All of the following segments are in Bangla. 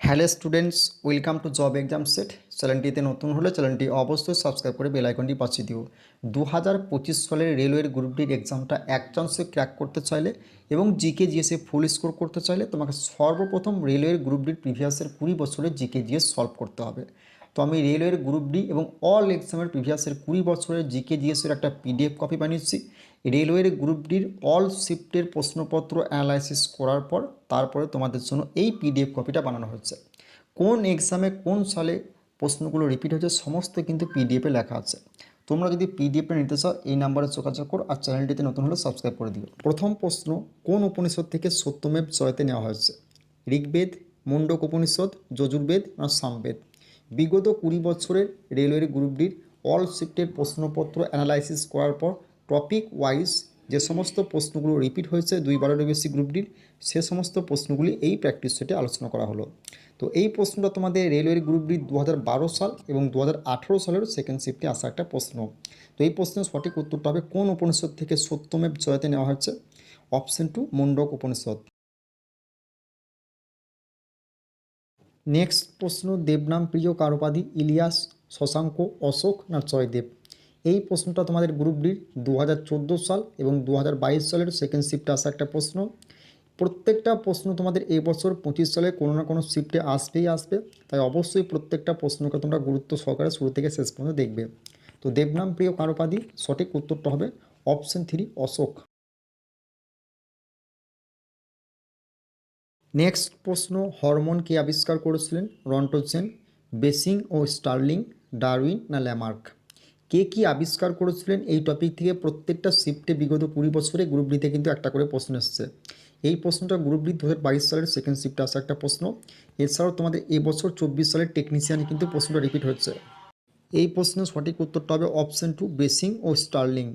Hello students, welcome to job exam set. চ্যানেলটিতে নতুন হলে চ্যানেলটি অবশ্যই সাবস্ক্রাইব করে বেল আইকনটি পাঠিয়ে দিও। দু হাজার পঁচিশ সালের রেলওয়ের গ্রুপ ডির এক্সামটা এক চান্সে ক্র্যাক করতে চাইলে এবং জিকে জিএসে ফুল স্কোর করতে চাইলে তোমাকে সর্বপ্রথম রেলওয়ের গ্রুপ ডির প্রিভিয়াসের কুড়ি বছরের জিকে, জিএস সলভ করতে হবে। তো আমি রেলওয়ের গ্রুপ ডি এবং অল এক্সামের প্রিভিয়াসের কুড়ি বছরের জিকে জিএসের একটা পিডিএফ কপি বানিয়েছি। রেলওয়ের গ্রুপ ডির অল শিফটের প্রশ্নপত্র অ্যানালাইসিস করার পর তারপরে তোমাদের জন্য এই পিডিএফ কপিটা বানানো হচ্ছে কোন এক্সামে কোন সালে প্রশ্নগুলো রিপিট হচ্ছে সমস্ত কিন্তু পিডিএফে লেখা আছে। তোমরা যদি পিডিএফটা নিতে চাও, এই নাম্বারে যোগাযোগ করো আর চ্যানেলটিতে নতুন হলে সাবস্ক্রাইব করে দিও। প্রথম প্রশ্ন, কোন উপনিষদ থেকে সত্যমেব জয়তে নেওয়া হয়েছে? ঋগ্বেদ মুন্ডক উপনিষদ, যজুর্বেদ না সামবেদ? বিগত কুড়ি বছরের রেলওয়ের গ্রুপ ডির অল শিফটের প্রশ্নপত্র অ্যানালাইসিস করার পর টপিক ওয়াইজ যে সমস্ত প্রশ্নগুলো রিপিট হয়েছে দুইবারেরও বেশি গ্রুপ ডির সে সমস্ত প্রশ্নগুলি এই প্র্যাকটিস সেটে আলোচনা করা হলো। তো এই প্রশ্নটা তোমাদের রেলওয়ের গ্রুপ ডি দু হাজার বারো সাল এবং দু সালের সেকেন্ড শিফটে আসা একটা প্রশ্ন। তো এই প্রশ্নের সঠিক উত্তরটা হবে কোন উপনিষদ থেকে সত্যমেব জয়তে নেওয়া হয়েছে? Option two Mundaka Upanishad. Next প্রশ্ন, দেবনাম প্রিয় কারোপাধি ইলিয়াস, শশাঙ্ক, অশোক না জয়দেব? এই প্রশ্নটা তোমাদের গ্রুপ ডির দু হাজার চোদ্দ সাল এবং দু হাজার বাইশ সালের সেকেন্ড শিফটে আসা একটা প্রশ্ন। প্রত্যেকটা প্রশ্ন তোমাদের এই বছর পঁচিশ সালে কোনো না কোনো শিফটে আসবেই আসবে। তাই অবশ্যই প্রত্যেকটা প্রশ্নকে তোমরা গুরুত্ব সহকারে শুরু থেকে শেষ পর্যন্ত দেখবে। তো দেবনাম প্রিয় কারোপাধি সঠিক উত্তরটা হবে অপশন থ্রি অশোক। নেক্সট প্রশ্ন, হরমোন কে আবিষ্কার করেছিলেন রন্টোজেন বেসিং ও স্টার্লিং, ডারউইন না ল্যামার্ক? কে কি আবিষ্কার করেছিলেন এই টপিক থেকে প্রত্যেকটা শিফটে বিগত কুড়ি বছরে গ্রুপ ডিতে কিন্তু একটা করে প্রশ্ন এসছে। এই প্রশ্নটা গ্রুপ ডি দু হাজার বাইশ সালের সেকেন্ড শিফটে আসা একটা প্রশ্ন। এছাড়াও তোমাদের এবছর চব্বিশ সালের টেকনিশিয়ান কিন্তু প্রশ্নটা রিপিট হচ্ছে এই প্রশ্নের সঠিক উত্তরটা হবে অপশন টু বেসিং ও স্টার্লিং।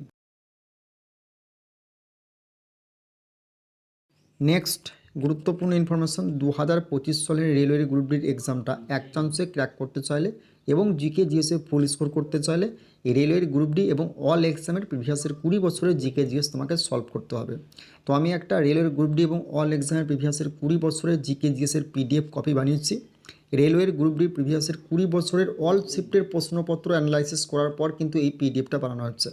নেক্সট গুরুত্বপূর্ণ ইনফরমেশন দু হাজার পঁচিশ সালের রেলওয়ের গ্রুপ ডির এক্সামটা এক চান্সে ক্র্যাক করতে চাইলে এবং জিকে জিএসে ফুল স্কোর করতে চাইলে রেলওয়ের গ্রুপ ডি এবং অল এক্সামের প্রিভিয়াসের কুড়ি বছরের জিকে জিএস তোমাকে সলভ করতে হবে। তো আমি একটা রেলওয়ের গ্রুপ ডি এবং অল এক্সামের প্রিভিয়াসের কুড়ি বছরের জিকে জিএসের পিডিএফ কপি বানিয়েছি। রেলওয়ের গ্রুপ ডি প্রিভিয়াসের কুড়ি বছরের অল শিফটের প্রশ্নপত্র অ্যানালাইসিস করার পর কিন্তু এই পিডিএফটা বানানো হচ্ছে।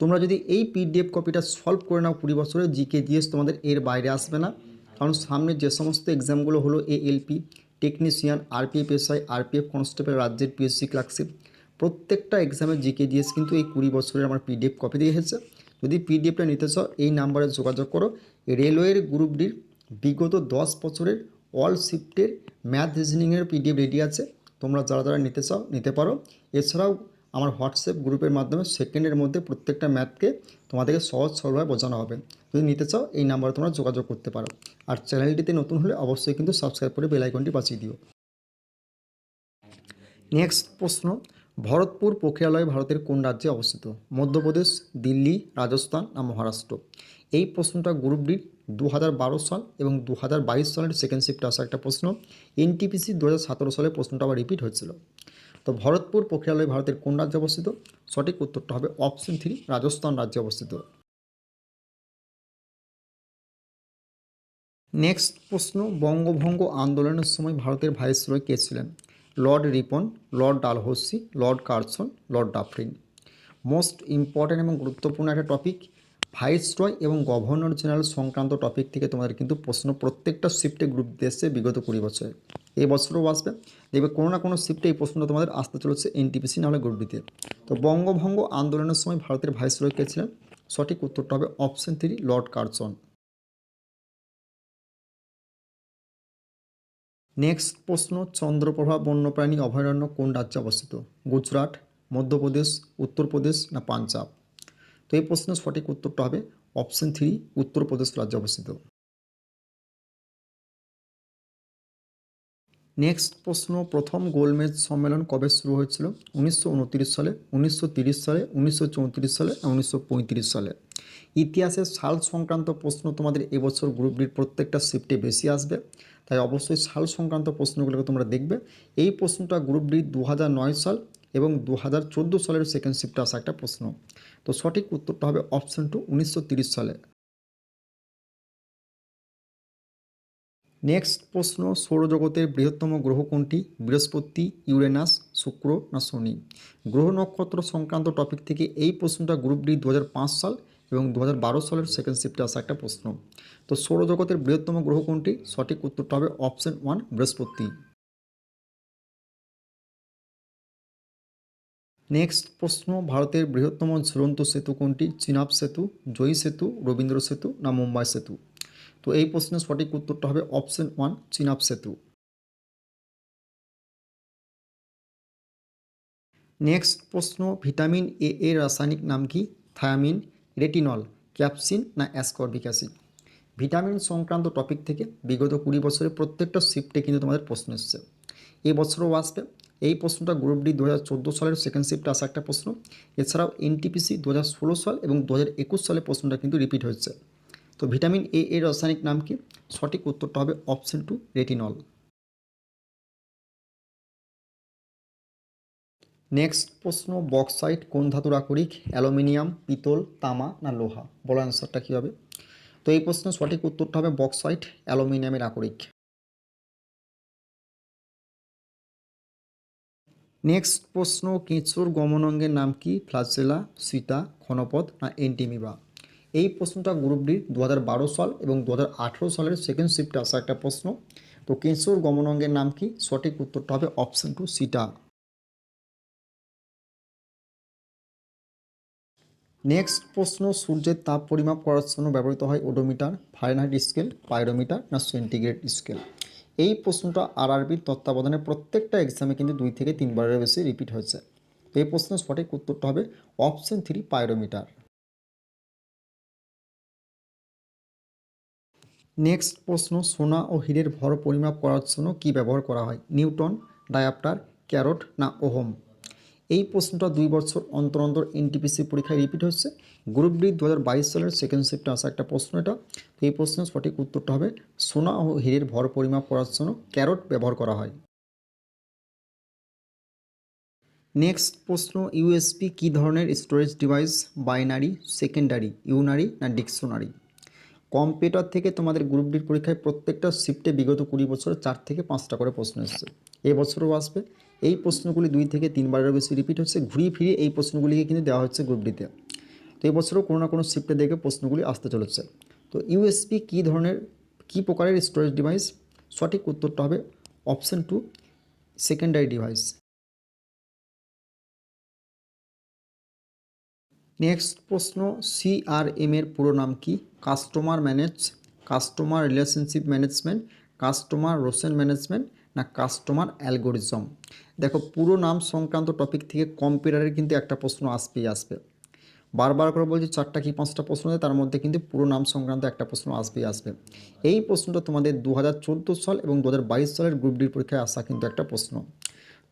তোমরা যদি এই পিডিএফ কপিটা সলভ করে নাও কুড়ি বছরের জিকে জিএস তোমাদের এর বাইরে আসবে না। কারণ সামনে যে সমস্ত এক্সামগুলো হলো ALP, technician, RPF, SI, RPF, constable, রাজ্যের পিএসসি, ক্লার্কশিপ প্রত্যেকটা এক্সামের জিকে জিএস কিন্তু এই কুড়ি বছরের আমার পিডিএফ কপি দিয়ে এসেছে। যদি পিডিএফটা নিতে চাও, এই নাম্বারে যোগাযোগ করো। রেলওয়ের গ্রুপ ডির বিগত দশ বছরের অল শিফটের ম্যাথ রিজনিংয়ের পিডিএফ রেডি আছে। তোমরা যারা যারা নিতে চাও, নিতে পারো। এছাড়াও আমার হোয়াটসঅ্যাপ গ্রুপের মাধ্যমে সেকেন্ডের মধ্যে প্রত্যেকটা ম্যাথকে তোমাদেরকে সহজ সরলভাবে বোঝানো হবে। যদি নিতে চাও, এই নাম্বারে তোমরা যোগাযোগ করতে পারো। আর চ্যানেলটিতে নতুন হলে অবশ্যই কিন্তু সাবস্ক্রাইব করে বেল আইকনটি বাঁচিয়ে দিও। নেক্সট প্রশ্ন। ভরতপুর প্রক্রিয়ালয় ভারতের কোন রাজ্যে অবস্থিত? মধ্যপ্রদেশ, দিল্লি, রাজস্থান না মহারাষ্ট্র? এই প্রশ্নটা গ্রুপ ডির দু সাল এবং দু হাজার বাইশ সালের সেকেন্ড শিফটে আসা একটা প্রশ্ন। এনটিপিসি দু সালে প্রশ্নটা আবার রিপিট হয়েছিল। তো ভরতপুর প্রক্রিয়ালয় ভারতের কোন রাজ্যে অবস্থিত? সঠিক উত্তরটা হবে অপশন থ্রি রাজস্থান রাজ্যে অবস্থিত। নেক্সট প্রশ্ন, বঙ্গভঙ্গ আন্দোলনের সময় ভারতের ভাইসরয় কে ছিলেন? Lord Ripon Lord Dalhousie Lord Curzon Lord Dufferin most important এবং গুরুত্বপূর্ণ একটা টপিক ভাইসরয় এবং গভর্নর জেনারেল সংক্রান্ত টপিক থেকে তোমাদের কিন্তু প্রশ্ন প্রত্যেকটা শিফটে গ্রুপ দিয়েছে বিগত কুড়ি বছরে। এই বছরও আসবে। দেখবে কোনো না কোনো শিফটে এই প্রশ্নটা তোমাদের আসতে চলেছে এনটিপিসি নাহলে গ্রুপ ডিতে তো বঙ্গভঙ্গ আন্দোলনের সময় ভারতের ভাইসরয় কে ছিলেন? সঠিক উত্তরটা হবে option three Lord Curzon next প্রশ্ন, চন্দ্রপ্রভা বন্যপ্রাণী অভয়ারণ্য কোন রাজ্যে অবস্থিত? গুজরাট, মধ্যপ্রদেশ, উত্তরপ্রদেশ না পাঞ্জাব? তো এই প্রশ্নের সঠিক উত্তরটা হবে অপশন থ্রি উত্তরপ্রদেশ রাজ্যে অবস্থিত। নেক্সট প্রশ্ন, প্রথম গোলমেজ সম্মেলন কবে শুরু হয়েছিল? উনিশশো উনত্রিশ সালে, উনিশশো সালে, উনিশশো চৌত্রিশ সালে উনিশশো পঁয়ত্রিশ সালে? ইতিহাসের সাল সংক্রান্ত প্রশ্ন তোমাদের এবছর গ্রুপ ডির প্রত্যেকটা শিফটে বেশি আসবে। তাই অবশ্যই সাল সংক্রান্ত প্রশ্নগুলোকে তোমরা দেখবে। এই প্রশ্নটা গ্রুপ ডি দু হাজার নয় সাল এবং দু হাজার চোদ্দ সালের সেকেন্ড শিফটে আসা একটা প্রশ্ন। তো সঠিক উত্তরটা হবে অপশন টু উনিশশো সালে। নেক্সট প্রশ্ন, সৌরজগতের বৃহত্তম গ্রহ কোনটি? বৃহস্পতি, ইউরেনাস, শুক্র না শনি? গ্রহ নক্ষত্র সংক্রান্ত টপিক থেকে এই প্রশ্নটা গ্রুপ ডি দু হাজার পাঁচ সাল এবং দু হাজার বারো সালের সেকেন্ড শিফটে আসা একটা প্রশ্ন। তো সৌরজগতের বৃহত্তম গ্রহ কোনটি? সঠিক উত্তরটা হবে অপশন ওয়ান বৃহস্পতি। নেক্সট প্রশ্ন, ভারতের বৃহত্তম ঝুলন্ত সেতু কোনটি? চিনাব সেতু, জয়ী সেতু, রবীন্দ্র সেতু না মুম্বাই সেতু? তো এই প্রশ্নের সঠিক উত্তরটা হবে অপশন ওয়ান চিনাব সেতু। নেক্সট প্রশ্ন, ভিটামিন এ এর রাসায়নিক নাম কি? থায়ামিন। রেটিনল, ক্যাপসিন না অ্যাসকর্বিক অ্যাসিড? ভিটামিন সংক্রান্ত টপিক থেকে বিগত কুড়ি বছরের প্রত্যেকটা শিফটে কিন্তু তোমাদের প্রশ্ন এসছে। এই বছরও আসবে। এই প্রশ্নটা গ্রুপ ডি দু হাজার চোদ্দ সালের সেকেন্ড শিফটে আসা একটা প্রশ্ন। এছাড়াও এনটিপিসি দু হাজার ষোলো সাল এবং দু সালে প্রশ্নটা কিন্তু রিপিট হয়েছে। তো ভিটামিন এ এর রাসায়নিক নাম কি? সঠিক উত্তরটা হবে অপশন টু রেটিনল। নেক্সট প্রশ্ন বক্সাইট কোন ধাতুর আকরিক, অ্যালুমিনিয়াম, পিতল, তামা না লোহা? বলো অ্যান্সারটা কী হবে তো এই প্রশ্নের সঠিক উত্তরটা হবে বক্সাইট অ্যালুমিনিয়ামের আকরিক। নেক্সট প্রশ্ন, কেঁচোর গমনাঙ্গের নাম কি? ফ্লাসেলা সীতা, ক্ষণপথ না এন্টিমিবা? এই প্রশ্নটা গ্রুপ ডি দু হাজার বারো সাল এবং দু হাজার আঠেরো সালের সেকেন্ড শিফটে আসা একটা প্রশ্ন। তো কেঁচোর গমনাঙ্গের নাম কি? সঠিক উত্তরটা হবে অপশন টু সিটা নেক্সট প্রশ্ন, সূর্যের তাপ পরিমাপ করার জন্য ব্যবহৃত হয় ওডোমিটার ফারেনহাইট স্কেল পাইরোমিটার না সেন্টিগ্রেড স্কেল এই প্রশ্নটা আরআরবির তত্ত্বাবধানে প্রত্যেকটা এক্সামে কিন্তু দুই থেকে তিনবারের বেশি রিপিট হয়েছে। এই প্রশ্নের সঠিক উত্তরটা হবে অপশন থ্রি পাইরোমিটার নেক্সট প্রশ্ন, সোনা ও হীরের ভর পরিমাপ করার জন্য কী ব্যবহার করা হয়? নিউটন, ডায়াপ্টার, ক্যারট না ওহম? এই প্রশ্নটা দুই বছর অন্তর অন্তর এনটিপিসি পরীক্ষায় রিপিট হচ্ছে। গ্রুপ ডি দু হাজার বাইশ সালের সেকেন্ড শিফটে আসা একটা প্রশ্ন এটা। তো এই প্রশ্নের সঠিক উত্তরটা হবে, সোনা ও হীরের ভর পরিমাপ করার জন্য ক্যারট ব্যবহার করা হয়। নেক্সট প্রশ্ন ইউএসপি কী ধরনের storage device binary secondary unary না ডিকশনারি কম্পিউটার থেকে তোমাদের গ্রুপ ডির পরীক্ষায় প্রত্যেকটা শিফটে বিগত কুড়ি বছর চার থেকে পাঁচটা করে প্রশ্ন এসছে। এবছরও আসবে। এই প্রশ্নগুলি দুই থেকে তিনবারেরও বেশি রিপিট হচ্ছে। ঘুরিয়ে ফিরিয়ে এই প্রশ্নগুলিকে কিন্তু দেওয়া হচ্ছে গ্রুপ ডিতে তো। এই বছরও কোনো না কোনো শিফটে দেখে প্রশ্নগুলি আসতে চলেছে। তো ইউএসপি কী ধরনের, কী প্রকারের স্টোরেজ ডিভাইস সঠিক উত্তরটা হবে option two secondary device next প্রশ্ন সিআরএম এর পুরো নাম কি? Customer manage customer relationship management customer Roshan management না কাস্টমার অ্যালগোরিজম দেখো, পুরো নাম সংক্রান্ত টপিক থেকে কম্পিউটারের কিন্তু একটা প্রশ্ন আসবেই আসবে। বারবার করে বলছি, চারটা কি পাঁচটা প্রশ্ন আছে? তার মধ্যে কিন্তু পুরো নাম সংক্রান্ত একটা প্রশ্ন আসবেই আসবে। এই প্রশ্নটা তোমাদের দু হাজার চোদ্দ সাল এবং দু হাজার বাইশ সালের গ্রুপ ডির পরীক্ষায় আসা কিন্তু একটা প্রশ্ন।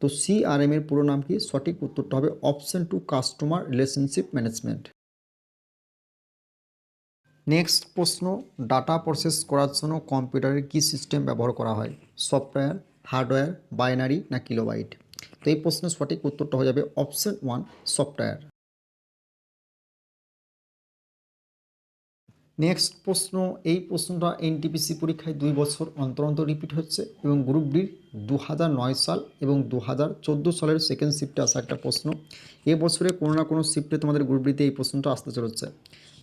তো সিআরএম এর পুরো নাম কি? সঠিক উত্তরটা হবে option two customer relationship management next প্রশ্ন ডাটা প্রসেস করার জন্য কম্পিউটারের কী সিস্টেম ব্যবহার করা হয়? সফটওয়্যার হার্ডওয়্যার, বাইনারি না কিলোবাইট? তো এই প্রশ্নের সঠিক উত্তরটা হয়ে যাবে অপশন ওয়ান, সফটওয়্যার। নেক্সট প্রশ্ন, এই প্রশ্নটা এনটিপিসি পরীক্ষায় দুই বছর অন্তর অন্তর রিপিট হচ্ছে এবং গ্রুপ ডির দু নয় সাল এবং দু চোদ্দ সালের সেকেন্ড শিফটে আসা একটা প্রশ্ন। এ বছরে কোনো না কোনো শিফটে তোমাদের গ্রুপ ডিতে এই প্রশ্নটা আসতে চলেছে।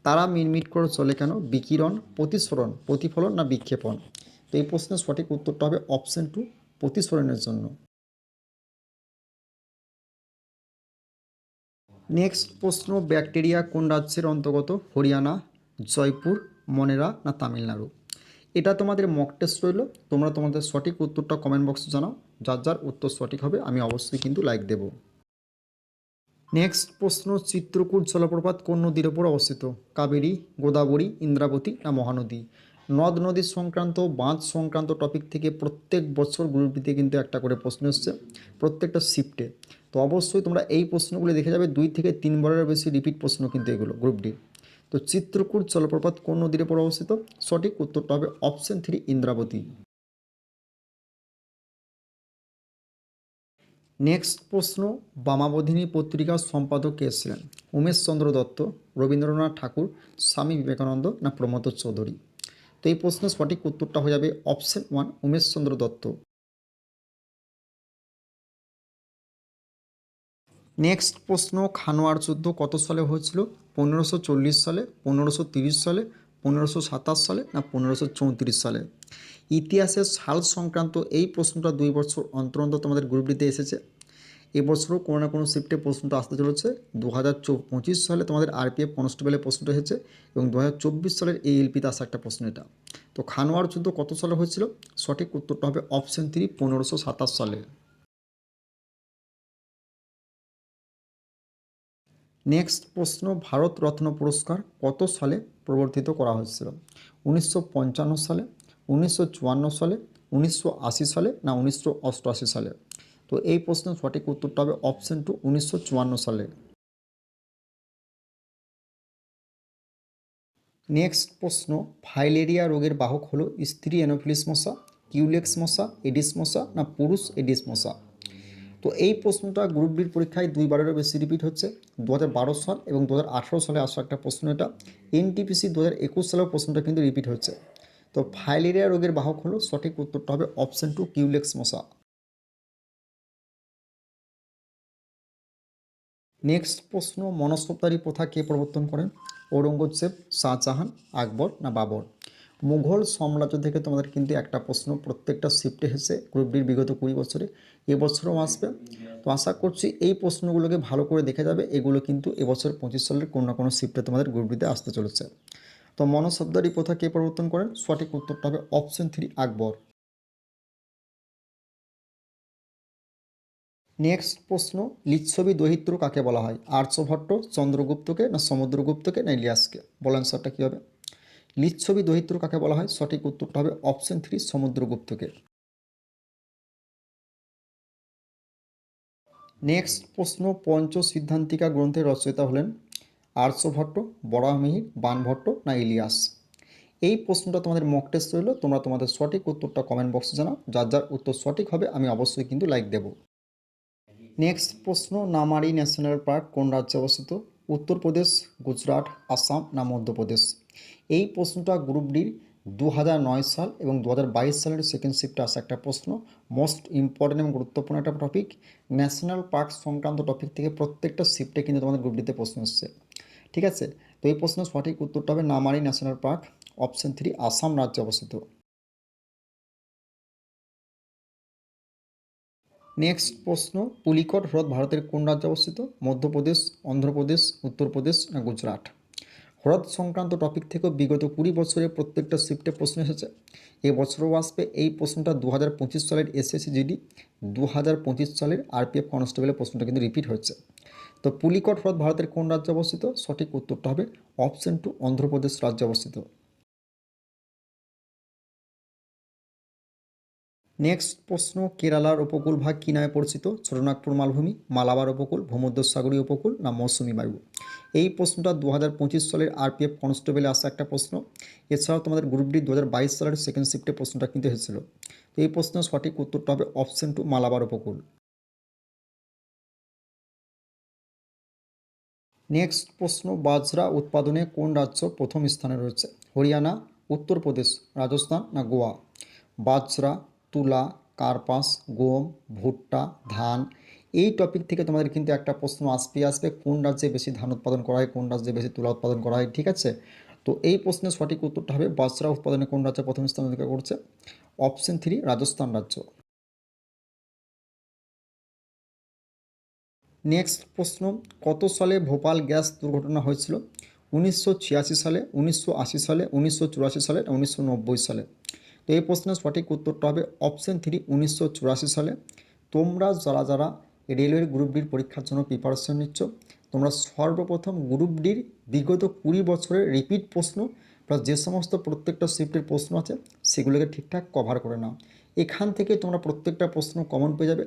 তারা মিটমিট করে চলে কেন? বিকিরণ, প্রতিসরণ, প্রতিফলন না বিক্ষেপণ? তো এই প্রশ্নের সঠিক উত্তরটা হবে অপশন টু প্রতিসরণের জন্য। নেক্সট প্রশ্ন, ব্যাকটেরিয়া কোন রাজ্যের অন্তর্গত? হরিয়ানা, জয়পুর, মনেরা না তামিলনাড়ু? এটা তোমাদের মক টেস্ট রইল। তোমরা তোমাদের সঠিক উত্তরটা কমেন্ট বক্সে জানাও। যার যার উত্তর সঠিক হবে, আমি অবশ্যই কিন্তু লাইক দেব। নেক্সট প্রশ্ন, চিত্রকূট জলপ্রপাত কোন নদীর ওপর অবস্থিত? কাবেরী, গোদাবরী, ইন্দ্রাবতী না মহানদী? নদ নদী সংক্রান্ত, বাঁধ সংক্রান্ত টপিক থেকে প্রত্যেক বছর গ্রুপটিতে কিন্তু একটা করে প্রশ্ন এসছে, প্রত্যেকটা শিফটে তো অবশ্যই তোমরা এই প্রশ্নগুলি দেখে যাবে, দুই থেকে তিনবারের বেশি রিপিট প্রশ্ন কিন্তু এগুলো গ্রুপ ডি তো চিত্রকূট জলপ্রপাত কোন নদীর উপর অবস্থিত? সঠিক উত্তরটা হবে অপশন থ্রি ইন্দ্রাবতী। নেক্সট প্রশ্ন, বামাবধিনী পত্রিকার সম্পাদক কে ছিলেন উমেশচন্দ্র দত্ত, রবীন্দ্রনাথ ঠাকুর, স্বামী বিবেকানন্দ না প্রমোদ চৌধুরী? তো এই প্রশ্নের সঠিক উত্তরটা হয়ে যাবে option one Umeshchandra Dutta. Next প্রশ্ন, খানোয়ার যুদ্ধ কত সালে হয়েছিল? পনেরোশো সালে পনেরোশো সালে পনেরোশো সালে না পনেরোশো সালে? ইতিহাসের সাল সংক্রান্ত এই প্রশ্নটা দুই বছর অন্তর অন্তর তোমাদের গ্রুপ ডিতে এসেছে। এবছরও কোনো না কোনো শিফটে প্রশ্নটা আসতে চলেছে। দু হাজার পঁচিশ সালে তোমাদের আরপিএফ কনস্টেবলের প্রশ্নটা এসেছে এবং দু হাজার চব্বিশ সালের এএলপিতে আসা একটা প্রশ্ন এটা। তো খানোয়ার যুদ্ধ কত সালে হয়েছিল? সঠিক উত্তরটা হবে অপশন থ্রি পনেরোশো সাতাশ সালে। নেক্সট প্রশ্ন, ভারত রত্ন পুরস্কার কত সালে প্রবর্তিত করা হয়েছিল? উনিশশো পঞ্চান্ন সালে, উনিশশো চুয়ান্ন সালে, উনিশশো আশি সালে না উনিশশো অষ্টআশি সালে? তো এই প্রশ্নের সঠিক উত্তরটা হবে অপশন টু উনিশশো চুয়ান্ন সালে। নেক্সট প্রশ্ন, ফাইলেরিয়া রোগের বাহক হলো স্ত্রী এনোফিলিস মশা, কিউলেক্স মশা, এডিস মশা না পুরুষ এডিস মশা? তো এই প্রশ্নটা গ্রুপ ডির পরীক্ষায় দুইবারেরও বেশি রিপিট হচ্ছে দু হাজার বারো সাল এবং দু হাজার আঠেরো সালে আসা একটা প্রশ্ন এটা। এনটিপিসি দু হাজার একুশ সালেও প্রশ্নটা কিন্তু রিপিট হচ্ছে। তো ফাইলেরিয়া রোগের বাহক হলো সঠিক উত্তরটা হবে অপশন টু কিউলেক্স মশা। নেক্সট প্রশ্ন মনস্তবদারি প্রথা কে প্রবর্তন করেন? ঔরঙ্গজেব, শাহজাহান, আকবর না বাবর? মুঘল সাম্রাজ্য থেকে তোমাদের কিন্তু একটা প্রশ্ন, প্রত্যেকটা শিফটে এসেছে গ্রুপ ডির বিগত কুড়ি বছরে এবছরও আসবে। তো আশা করছি এই প্রশ্নগুলোকে ভালো করে দেখে যাবে, এগুলো কিন্তু এবছর পঁচিশ সালের কোনো না কোনো শিফটে তোমাদের গ্রুপ ডিতে আসতে চলেছে। তো মনসবদারি প্রথা কে প্রবর্তন করেন? সঠিক উত্তরটা হবে অপশন থ্রি আকবর। নেক্সট প্রশ্ন, লিচ্ছবি দহিত্র কাকে বলা হয়? আর্যভট্ট, চন্দ্রগুপ্তকে না সমুদ্রগুপ্তকে না ইলিয়াসকে? বল অ্যান্সারটা কী হবে? লিচ্ছবি দহিত্র কাকে বলা হয়? সঠিক উত্তরটা হবে অপশন থ্রি সমুদ্রগুপ্তকে। নেক্সট প্রশ্ন পঞ্চ সিদ্ধান্তিকা গ্রন্থের রচয়িতা হলেন আর্যভট্ট, বরাহমিহির, বানভট্ট না ইলিয়াস? এই প্রশ্নটা তোমাদের মক টেস্ট রইল, তোমরা তোমাদের সঠিক উত্তরটা কমেন্ট বক্সে জানাও, যার যার উত্তর সঠিক হবে আমি অবশ্যই কিন্তু লাইক দেব। নেক্সট প্রশ্ন, নামারি ন্যাশনাল পার্ক কোন রাজ্যে অবস্থিত? উত্তরপ্রদেশ, গুজরাট, আসাম না মধ্যপ্রদেশ? এই প্রশ্নটা গ্রুপ ডির দু সাল এবং দু হাজার বাইশ সালের সেকেন্ড শিফটে আসা একটা প্রশ্ন। মোস্ট ইম্পর্টেন্ট এবং গুরুত্বপূর্ণ একটা টপিক ন্যাশনাল পার্ক সংক্রান্ত টপিক থেকে প্রত্যেকটা শিফটে কিন্তু তোমাদের গ্রুপ ডিতে প্রশ্ন এসছে। ঠিক আছে? তো এই প্রশ্নের সঠিক উত্তরটা হবে Nameri national park option three Assam রাজ্যে অবস্থিত। নেক্সট প্রশ্ন, পুলিকট হ্রদ ভারতের কোন রাজ্যে অবস্থিত? মধ্যপ্রদেশ, অন্ধ্রপ্রদেশ, উত্তরপ্রদেশ না গুজরাট? হ্রদ সংক্রান্ত টপিক থেকেও বিগত কুড়ি বছরে প্রত্যেকটা শিফটে প্রশ্ন এসেছে। এবছরও আসবে এই প্রশ্নটা দু হাজার পঁচিশ সালের এসএসসি জিডি দু হাজার পঁচিশ সালের আরপিএফ কনস্টেবলের প্রশ্নটা কিন্তু রিপিট হচ্ছে তো পুলিকট হ্রদ ভারতের কোন রাজ্যে অবস্থিত? সঠিক উত্তরটা হবে অপশন টু অন্ধ্রপ্রদেশ রাজ্যে অবস্থিত। নেক্সট প্রশ্ন, কেরালার উপকূল ভাগ কী নামে পরিচিত? ছোটনাগপুর মালভূমি, মালাবার উপকূল ভূমধ্যসাগরী উপকূল না মৌসুমী বায়ু? এই প্রশ্নটা দু হাজার পঁচিশ সালের আরপিএফ কনস্টেবলে আসা একটা প্রশ্ন। এছাড়াও তোমাদের গ্রুপ ডি দু হাজার বাইশ সালের সেকেন্ড শিফটে প্রশ্নটা কিন্তু এসেছিল। তো এই প্রশ্নের সঠিক উত্তরটা হবে অপশন টু মালাবার উপকূল। নেক্সট প্রশ্ন, বাজরা উৎপাদনে কোন রাজ্য প্রথম স্থানে রয়েছে? হরিয়ানা, উত্তরপ্রদেশ, রাজস্থান না গোয়া? বাজরা তুলা, কার্পাস, গম, ভুট্টা, ধান। এই টপিক থেকে তোমাদের কিন্তু একটা প্রশ্ন আসবে আসবে, কোন রাজ্যে বেশি ধান উৎপাদন করা হয়, কোন রাজ্যে বেশি তুলা উৎপাদন করা হয়, ঠিক আছে? তো এই প্রশ্নের সঠিক উত্তরটা হবে বাজরা উৎপাদনে কোন রাজ্যে প্রথম স্থান অধিকার করছে? অপশন থ্রি রাজস্থান রাজ্য। নেক্সট প্রশ্ন, কত সালে ভোপাল গ্যাস দুর্ঘটনা হয়েছিল? উনিশশো ছিয়াশি সালে, উনিশশো আশি সালে, উনিশশো চুরাশি সালে, উনিশশো নব্বই সালে। তো এই প্রশ্নের সঠিক উত্তরটা হবে অপশন থ্রি উনিশশো চুরাশি সালে। তোমরা যারা যারা রেলওয়ের গ্রুপ ডির পরীক্ষার জন্য প্রিপারেশন নিচ্ছ, তোমরা সর্বপ্রথম গ্রুপ ডির বিগত কুড়ি বছরের রিপিট প্রশ্ন প্লাস যে সমস্ত প্রত্যেকটা শিফটের প্রশ্ন আছে, সেগুলোকে ঠিকঠাক কভার করে নাও। এখান থেকে তোমরা প্রত্যেকটা প্রশ্ন কমন পেয়ে যাবে।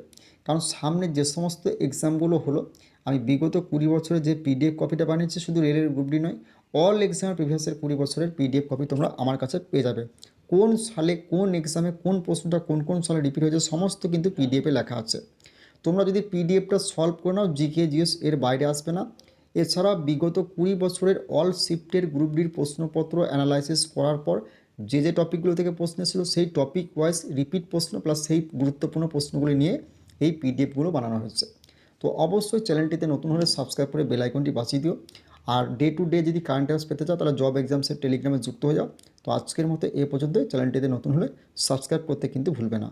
কারণ সামনে যে সমস্ত এক্সামগুলো হলো, আমি বিগত কুড়ি বছরের যে পিডিএফ কপিটা বানিয়েছি, শুধু রেলের গ্রুপ ডি নয় অল এক্সামের প্রিভিয়াসের কুড়ি বছরের পিডিএফ কপি তোমরা আমার কাছে পেয়ে যাবে। কোন সালে কোন এক্সামে কোন প্রশ্নটা কোন কোন সালে রিপিট হয়েছে, সমস্ত কিন্তু পিডিএফে লেখা আছে। তোমরা যদি পিডিএফটা সলভ করে নাও জিকে জিএস এর বাইরে আসবে না। এছাড়া বিগত কুড়ি বছরের অল শিফটের গ্রুপ ডির প্রশ্নপত্র অ্যানালাইসিস করার পর যে যে টপিকগুলো থেকে প্রশ্ন ছিল সেই টপিক ওয়াইজ রিপিট প্রশ্ন প্লাস সেই গুরুত্বপূর্ণ প্রশ্নগুলি নিয়ে এই পিডিএফগুলো বানানো হয়েছে। তো অবশ্যই চ্যানেলটিতে নতুন হলে সাবস্ক্রাইব করে বেল আইকনটি বাঁচিয়ে দিও। আর ডে টু ডে যদি কারেন্ট অ্যাফেয়ার্স পেতে চাও, তাহলে জব এক্সামসের টেলিগ্রামে যুক্ত হয়ে যাও। তো আজকের মতো এ পর্যন্ত চ্যানেলটিতে নতুন হলে সাবস্ক্রাইব করতে কিন্তু ভুলবে না।